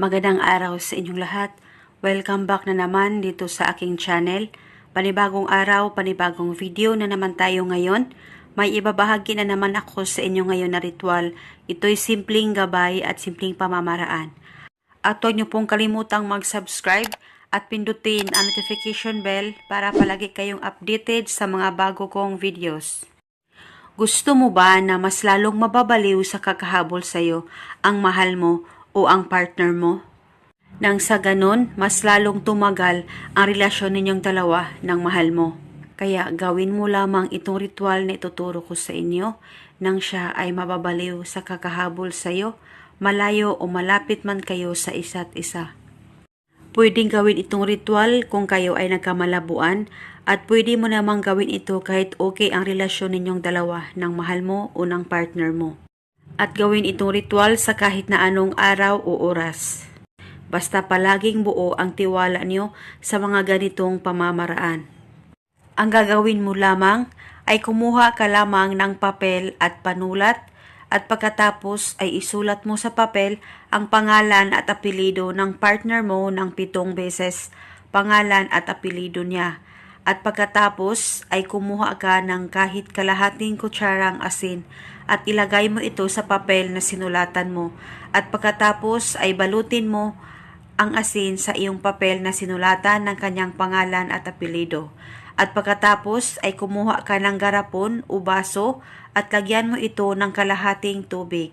Magandang araw sa inyong lahat. Welcome back na naman dito sa aking channel. Panibagong araw, panibagong video na naman tayo ngayon. May ibabahagi na naman ako sa inyo ngayon na ritual. Ito'y simpleng gabay at simpleng pamamaraan. At huwag niyo pong kalimutang mag-subscribe at pindutin ang notification bell para palagi kayong updated sa mga bago kong videos. Gusto mo ba na mas lalong mababaliw sa kakahabol sa'yo ang mahal mo o ang partner mo? Nang sa ganon, mas lalong tumagal ang relasyon ninyong dalawa ng mahal mo. Kaya gawin mo lamang itong ritual na ituturo ko sa inyo nang siya ay mababaliw sa kakahabol sa'yo, malayo o malapit man kayo sa isa't isa. Pwedeng gawin itong ritual kung kayo ay nagkamalabuan at pwede mo namang gawin ito kahit okay ang relasyon ninyong dalawa ng mahal mo o ng partner mo. At gawin itong ritual sa kahit na anong araw o oras. Basta palaging buo ang tiwala niyo sa mga ganitong pamamaraan. Ang gagawin mo lamang ay kumuha ka lamang ng papel at panulat at pagkatapos ay isulat mo sa papel ang pangalan at apelido ng partner mo ng pitong beses, pangalan at apelido niya. At pagkatapos ay kumuha ka ng kahit kalahating kutsarang asin at ilagay mo ito sa papel na sinulatan mo. At pagkatapos ay balutin mo ang asin sa iyong papel na sinulatan ng kanyang pangalan at apelido. At pagkatapos ay kumuha ka ng garapon o baso at lagyan mo ito ng kalahating tubig.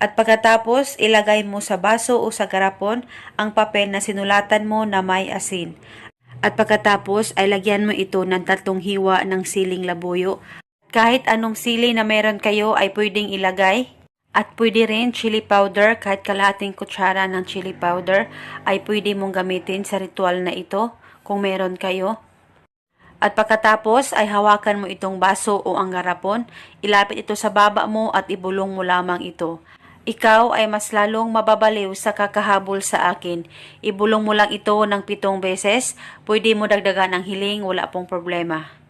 At pagkatapos, ilagay mo sa baso o sa garapon ang papel na sinulatan mo na may asin. At pagkatapos ay lagyan mo ito ng tatlong hiwa ng siling labuyo. Kahit anong sili na meron kayo ay pwedeng ilagay. At pwede rin chili powder, kahit kalahating kutsara ng chili powder ay pwede mong gamitin sa ritual na ito kung meron kayo. At pagkatapos ay hawakan mo itong baso o ang garapon, ilapit ito sa baba mo at ibulong mo lamang ito. Ikaw ay mas lalong mababaliw sa kakahabol sa akin. Ibulong mo lang ito ng pitong beses, pwede mo dagdagan ang hiling, wala pong problema.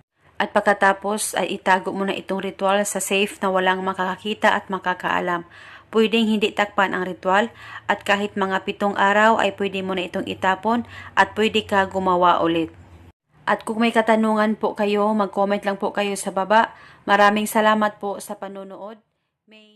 At pagkatapos ay itago mo na itong ritual sa safe na walang makakakita at makakaalam. Pwedeng hindi takpan ang ritual at kahit mga pitong araw ay pwede mo na itong itapon at pwede ka gumawa ulit. At kung may katanungan po kayo, mag-comment lang po kayo sa baba. Maraming salamat po sa panonood. May